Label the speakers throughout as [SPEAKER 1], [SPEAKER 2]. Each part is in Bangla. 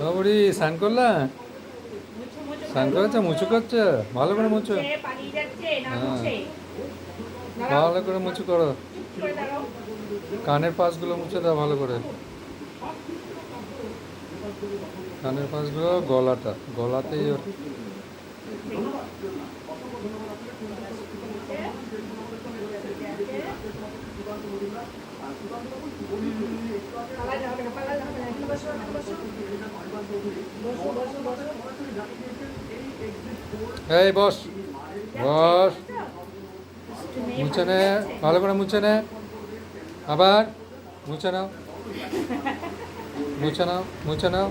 [SPEAKER 1] বাবুরি স্নান করলা? স্নান করেছে? মুছু করছে? ভালো করে মুছো হ্যাঁ। ভালো করে মুছু করো। কানের পাশগুলো মুছে দাও ভালো করে। কানের পাশগুলো গলাটা, গলাতেই ওর।
[SPEAKER 2] পালাতে
[SPEAKER 1] এই, বস। বস। মুছে নে, ভালো করে মুছে নে। আবার মুছে নাও। মুছে নাও মুছে নাও।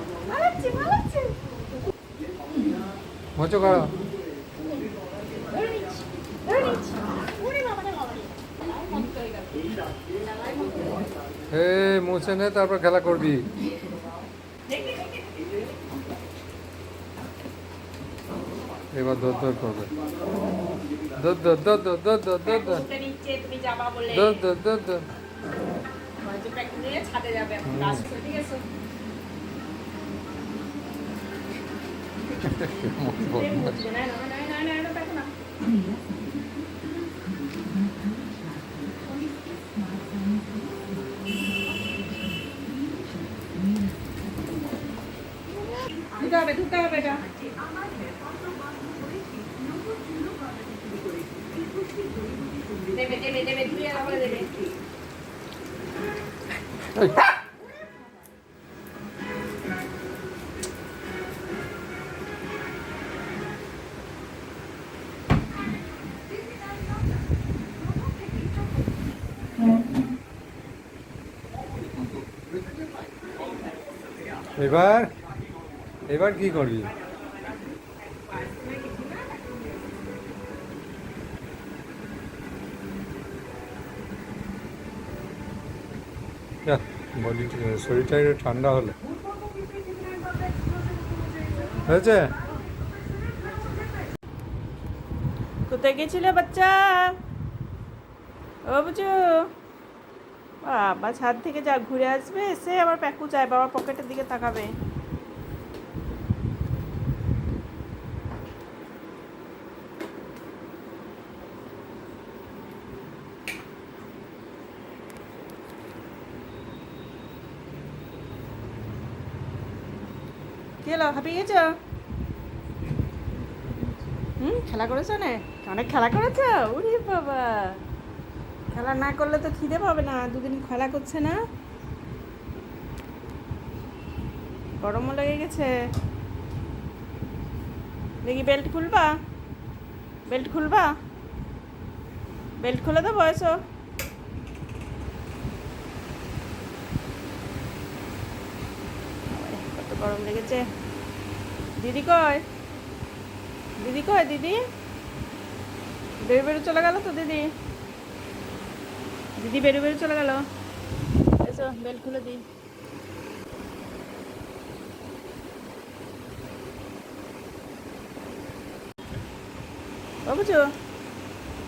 [SPEAKER 1] মুছে করো। হে মুছে নে, তারপর খেলা করবি। এবার দর দর করবে দর দর দর দর দর দর দর দর। দর দর দর দর
[SPEAKER 2] নিয়ে ছাদে যাবে এখন।
[SPEAKER 1] হুম।
[SPEAKER 2] কাজ করে, ঠিক আছে? এই মুছবে, না, না, না, না, না, না, দেখো না। ধুতে হবে, ধুতে হবে এটা। দেবে, দেবে, দেবে, ধুয়ে তারপরে দেবে।
[SPEAKER 1] এই, এবার এবার কি করবি? শরীরটা একটু ঠান্ডা হলো। হয়েছে?
[SPEAKER 2] কোথায় গেছিলে বাচ্চা? ও বুঝু। বাবা, ছাদ থেকে যা ঘুরে আসবে সে আবার প্যাকু চায় বাবার পকেটের দিকে তাকাবে। কি হলো গেছ? হুম, খেলা করেছ না? অনেক খেলা করেছ? উরি বাবা। খেলা না করলে তো খিদে পাবে না, দুদিন খেলা করছে না। গরমও লেগে গেছে। দেখি বেল্ট খুলবা? বেল্ট খুলবা? বেল্ট খুলে দেবো, এসো বাবারে, কত গরম লেগেছে। দিদি কয় দিদি কয় দিদি? বেরো বেরো চলে গেল তো দিদি? দিদি বেরো বেরো চলে গেল। এসো, বেল খুলে দিই। বুঝো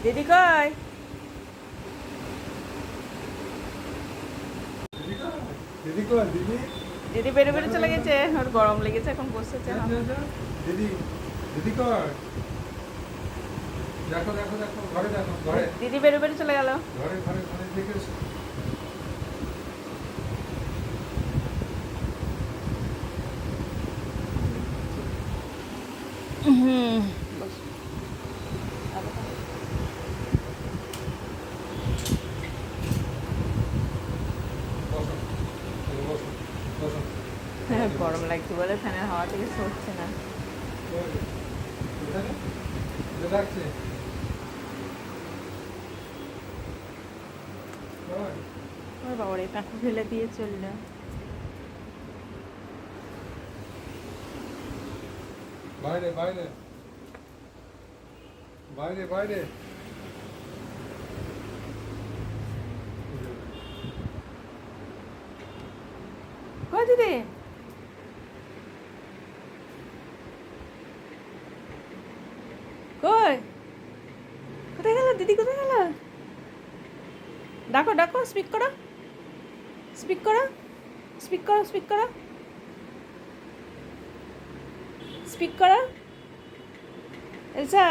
[SPEAKER 2] দিদি কয়
[SPEAKER 1] দিদি কই, দিদি?
[SPEAKER 2] দিদি বেরো বেরো চলে গেছে ওর গরম লেগেছে এখন বসেছে না
[SPEAKER 1] দিদি দিদি কই দেখো দেখো দেখো ঘরে দেখো ঘরে।
[SPEAKER 2] দিদি বেরো বেরো চলে গেল।
[SPEAKER 1] ঘরে ঘরে ঘরে দেখে
[SPEAKER 2] হুম
[SPEAKER 1] বসো এই বসো বসো
[SPEAKER 2] লাগছে বলে ফ্যানের হাওয়া থেকে সরছে না।
[SPEAKER 1] রাখছে কই?
[SPEAKER 2] ওর পাখি ফেলে দিয়ে চলল।
[SPEAKER 1] বাইরে বাইরে। বাইরে বাইরে।
[SPEAKER 2] কয় দিদি কই কোথায় গেল দিদি কোথায় গেল ডাকো স্পিক করো? স্পিক করো? স্পিক করো স্পিক করো? স্পিক করো? এলসা,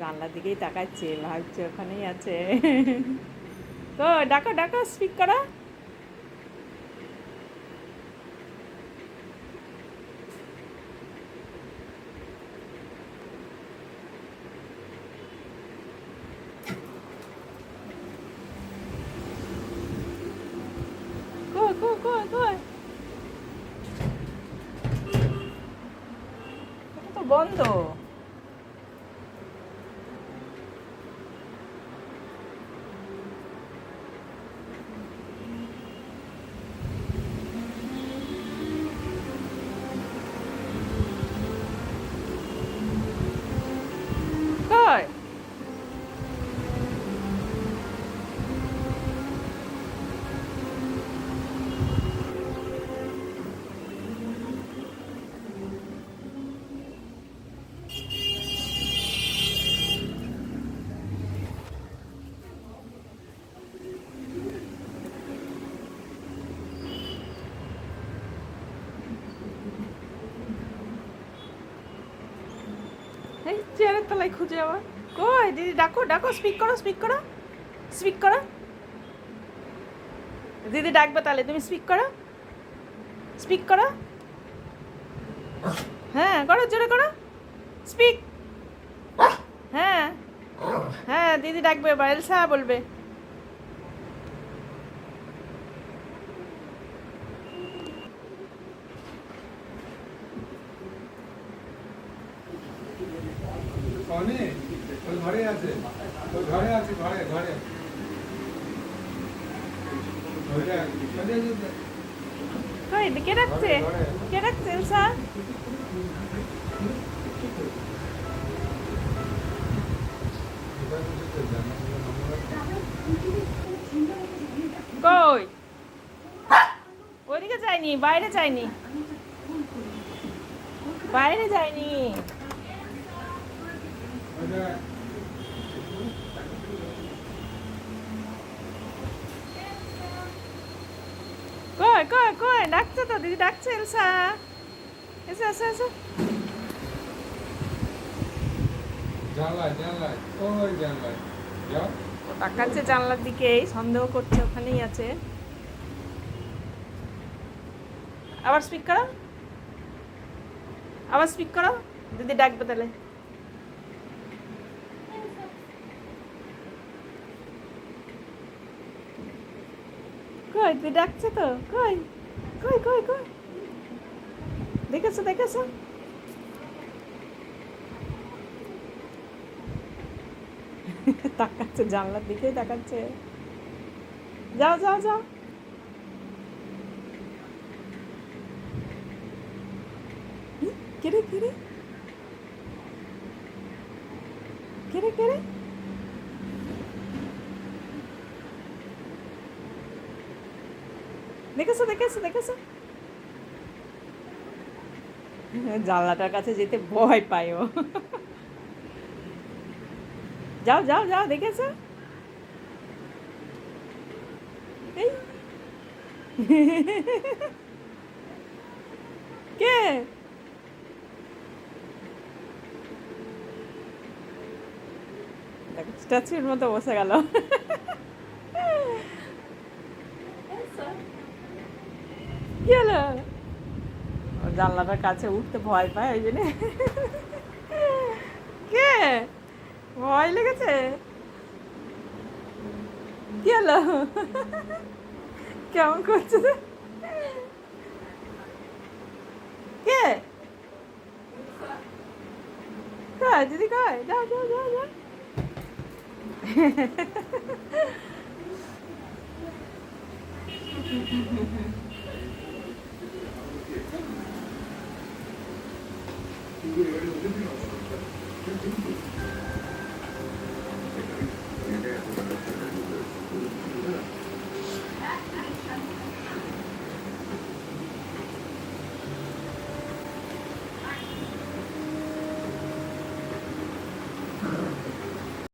[SPEAKER 2] জানলার দিকেই তাকাচ্ছে, ভাবছে ওখানেই আছে। তো, ডাকো ডাকো স্পিক করো। বন্ধ চেয়ারের তলায় খুঁজে আবার। কই, দিদি, ডাকো ডাকো স্পিক করো স্পিক করো। স্পিক করো। দিদি ডাকবে তাহলে, তুমি স্পিক করো। স্পিক করো। হ্যাঁ করো, জোরে করো। স্পিক হ্যাঁ হ্যাঁ দিদি ডাকবে এবার এলসা বলবে।
[SPEAKER 1] অনি ওই ঘরে আছে। ওই ঘরে আছে ঘরে ঘরে।
[SPEAKER 2] কে ডাকছে কে ডাকছে এলসা? কই? ওইদিকে যায়নি বাইরে যায়নি। বাইরে যায়নি। কই কই কই ডাকছে তো দিদি ডাকছে এলসা। এসো এসো এসো।
[SPEAKER 1] জানলায় জানলায় ওই জানলায়। যাও।
[SPEAKER 2] তাকাচ্ছে জানলার দিকেই সন্দেহ করছে ওখানেই আছে। আবার স্পিক করো। আবার স্পিক করো। দিদি ডাকবে তাহলে কই তুই ডাকছে তো। কই? কই কই কই? দেখেছ দেখেছ? তাকাচ্ছে জানলার দিকেই তাকাচ্ছে। যাও যাও যাও। হুম, কেরে কেরে কেরে দেখেছ দেখেছ দেখেছ? জানলাটার কাছে যেতে ভয় পায় ও। যাও যাও যাও, দেখেছ? এই। কে? স্ট্যাচুর মতো বসে গেল। কি জানলাটার কাছে উঠতে ভয় পায়, ওই জন্য। কে? ভয় লেগেছে? কি হলো? কেমন করছে? কে? কয়, দিদি কয়? যাও যাও যাও যাও। 이거 열리면 어떻게 할까요?